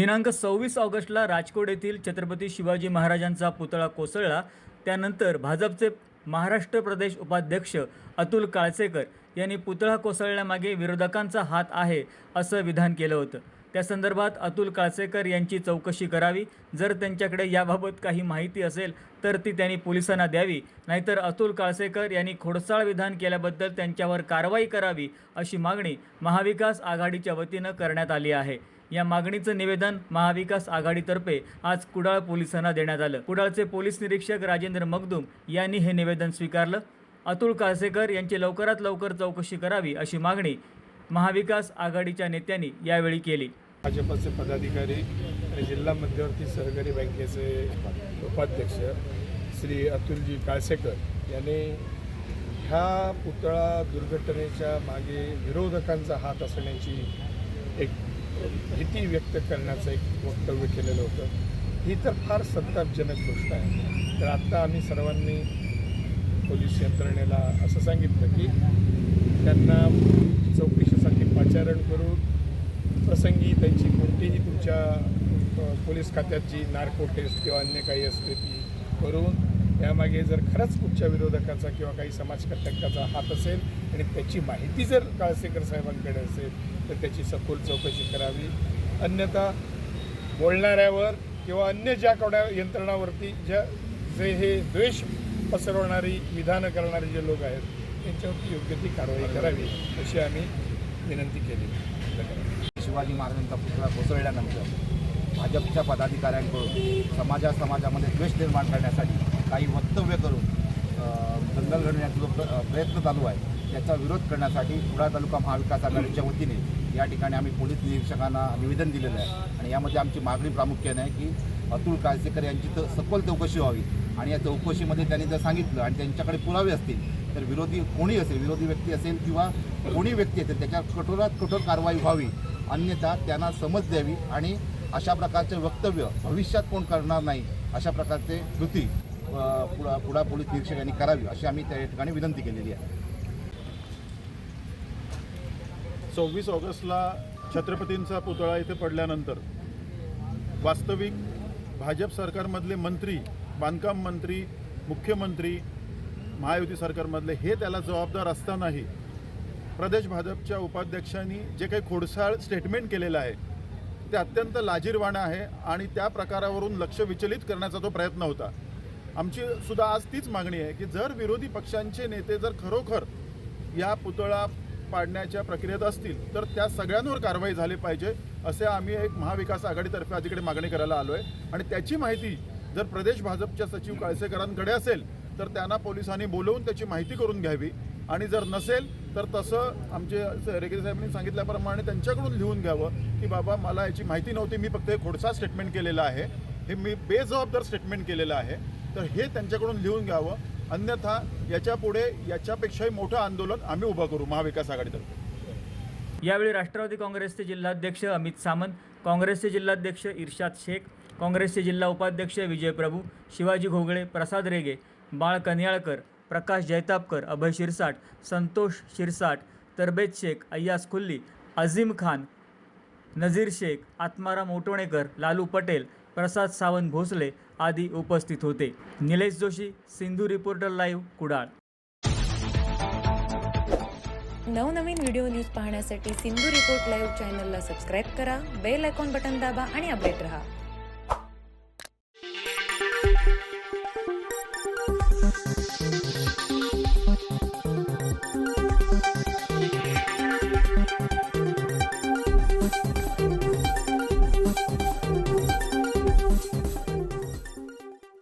दिनांक सव्वीस ऑगस्टला राजकोट येथील छत्रपती शिवाजी महाराजांचा पुतळा कोसळला. त्यानंतर भाजपचे महाराष्ट्र प्रदेश उपाध्यक्ष अतुल काळसेकर यांनी पुतळा कोसळण्यामागे विरोधकांचा हात आहे असं विधान केलं होतं. त्या संदर्भात अतुल काळसेकर यांची चौकशी करावी. जर त्यांच्याकडे याबाबत काही माहिती असेल तर ती त्यांनी पोलिसांना द्यावी. नाहीतर अतुल काळसेकर यांनी खोडसाळ विधान केल्याबद्दल त्यांच्यावर कारवाई करावी अशी मागणी महाविकास आघाडीच्या वतीनं करण्यात आली आहे. या मागणीचं निवेदन महाविकास आघाडीतर्फे आज कुडाळ पोलिसांना देण्यात आलं. कुडाळचे पोलीस निरीक्षक राजेंद्र मगदुम यांनी हे निवेदन स्वीकारलं. अतुल काळसेकर यांची लवकरात लवकर चौकशी करावी अशी मागणी महाविकास आघाडीच्या नेत्यांनी यावेळी केली. भाजपचे पदाधिकारी आणि जिल्हा मध्यवर्ती सहकारी बँकेचे उपाध्यक्ष श्री अतुलजी काळसेकर यांनी ह्या पुतळा दुर्घटनेच्या मागे विरोधकांचा हात असण्याची एक भीती व्यक्त करण्याचं एक वक्तव्य केलेलं होतं. ही तर फार संतापजनक गोष्ट आहे. तर आत्ता आम्ही सर्वांनी पोलीस यंत्रणेला असं सांगितलं की त्यांना चौकशीसाठी पाचारण करून प्रसंगी त्यांची कोणतीही तुमच्या पोलीस खात्यात जी नार्को टेस्ट किंवा अन्य काही असते ती करून यामागे जर खरंच कुठच्या विरोधकाचा किंवा काही समाजकंटकाचा हात असेल आणि त्याची माहिती जर काळसेकर साहेबांकडे असेल तर त्याची सखोल चौकशी करावी. अन्यथा बोलणाऱ्यावर किंवा अन्य ज्या कोणा यंत्रणावरती ज्या जे हे द्वेष पसरवणारी विधानं करणारे जे लोक आहेत त्यांच्यावरती योग्य ती कारवाई करावी अशी आम्ही विनंती केली. शिवाजी महाराजांचा पुतळा कोसळल्यानंतर भाजपच्या पदाधिकाऱ्यांकडून समाजा समाजामध्ये द्वेष निर्माण करण्यासाठी काही वक्तव्य करून दंगल घडवण्याचा जो प्र- प्रयत्न चालू आहे त्याचा विरोध करण्यासाठी कुडाळ तालुका महाविकास आघाडीच्या वतीने या ठिकाणी आम्ही पोलीस निरीक्षकांना निवेदन दिलेलं आहे. आणि यामध्ये आमची मागणी प्रामुख्याने आहे की अतुल काळसेकर यांची तर सखोल चौकशी व्हावी. आणि या चौकशीमध्ये त्यांनी जर सांगितलं आणि त्यांच्याकडे पुरावे असतील तर विरोधी कोणी असेल विरोधी व्यक्ती असेल किंवा कोणी व्यक्ती असेल त्याच्यावर कठोरात कठोर कारवाई व्हावी. अन्यथा त्यांना समज द्यावी आणि अशा प्रकारचे वक्तव्य भविष्यात कोण करणार नाही अशा प्रकारचे कृती पुढा पुढा पोलीस निरीक्षकांनी करावी अशी आम्ही त्या ठिकाणी विनंती केलेली आहे. सव्वीस ऑगस्टला छत्रपतींचा पुतळा इथे पडल्यानंतर वास्तविक भाजप सरकारमधले मंत्री बांधकाम मंत्री मुख्यमंत्री महायुती सरकारमधले हे त्याला जबाबदार असतानाही प्रदेश भाजपच्या उपाध्यक्षांनी जे काही खोडसाळ स्टेटमेंट केलेलं आहे ते अत्यंत लाजीरवाणं आहे आणि त्या प्रकारावरून लक्ष विचलित करण्याचा तो प्रयत्न होता. आमची सुद्धा आज तीच मागणी आहे की जर विरोधी पक्षांचे नेते जर खरोखर या पुतळा पाडण्याच्या प्रक्रियेत असतील तर त्या सगळ्यांवर कारवाई झाली पाहिजे असे आम्ही एक महाविकास आघाडीतर्फे आज इकडे मागणी करायला आलो आहे आणि त्याची माहिती जर प्रदेश भाजपच्या सचिव काळसेकरांकडे असेल तर त्यांना पोलिसांनी बोलवून त्याची माहिती करून घ्यावी. आणि जर नसेल तर तसं आमचे रेगे साहेबांनी सांगितल्याप्रमाणे त्यांच्याकडून लिहून घ्यावं की बाबा मला याची माहिती नव्हती मी फक्त एक खोडसा स्टेटमेंट केलेलं आहे. हे मी बेजबाबदार स्टेटमेंट केलेलं आहे. तर हे त्यांच्याकडून लिहून घ्यावं. अन्यथा याच्यापुढे याच्यापेक्षाही मोठं आंदोलन आम्ही उभं करू महाविकास आघाडीतर्फे. यावेळी राष्ट्रवादी काँग्रेसचे जिल्हाध्यक्ष अमित सामंत काँग्रेसचे जिल्हाध्यक्ष इर्शाद शेख काँग्रेसचे जिल्हा उपाध्यक्ष विजय प्रभू शिवाजी घोगळे प्रसाद रेगे बाळ कन्याळकर प्रकाश जैतापकर अभय शिरसाट संतोष शिरसाट तरबेज शेख अय्यास खुल्ली अझीम खान नझीर शेख आत्माराम ओटोणेकर लालू पटेल प्रसाद सावंत भोसले आदी उपस्थित होते. Nilesh Joshi Sindhu reporter live Kudal. नवनवीन व्हिडिओ न्यूज पाहण्यासाठी सिंधू रिपोर्ट लाईव्ह चॅनलला सबस्क्राईब करा बेल आयकॉन बटन दाबा आणि अपडेट रहा.